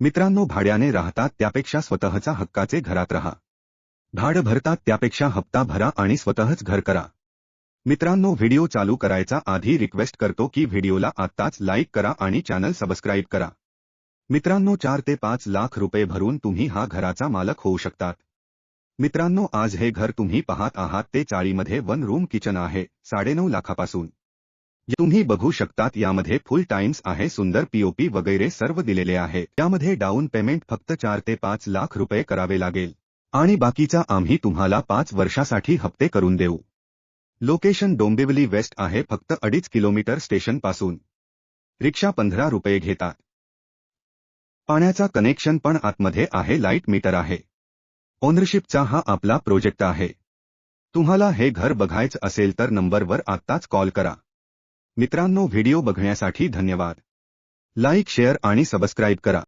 मित्रांनो भाड्याने राहतात त्यापेक्षा स्वतःचा हक्काचे घरात राहा. भाडं भरतात त्यापेक्षा हप्ता भरा आणि स्वतःच घर करा. मित्रांनो व्हिडिओ चालू करायचा आधी रिक्वेस्ट करतो की व्हिडिओला आत्ताच लाईक करा आणि चॅनल सबस्क्राईब करा. मित्रांनो चार ते पाच लाख रुपये भरून तुम्ही हा घराचा मालक होऊ शकतात. मित्रांनो आज हे घर तुम्ही पाहत आहात ते चाळीमध्ये वन रूम किचन आहे साडेनऊ लाखापासून. तुम्ही बघू शकतात यामध्ये फुल टाइम्स आहे सुंदर पीओपी वगैरे सर्व दिलेले आहे. त्यामध्ये डाऊन पेमेंट फक्त चार ते पाच लाख रुपये करावे लागेल. आणि बाकीचा आम्ही तुम्हाला पाच वर्षासाठी हप्ते करून देऊ. लोकेशन डोंबिवली वेस्ट आहे फक्त अडीच किलोमीटर स्टेशनपासून. रिक्षा पंधरा रुपये घेतात. पाण्याचा कनेक्शन पण आतमध्ये आहे लाइट मीटर आहे. ओनरशिपचा हा आपला प्रोजेक्ट आहे. तुम्हाला हे घर बघायचं असेल तर नंबरवर आत्ताच कॉल करा. मित्रांनो व्हिडिओ बघण्यासाठी धन्यवाद. लाईक शेअर आणि सबस्क्राईब करा.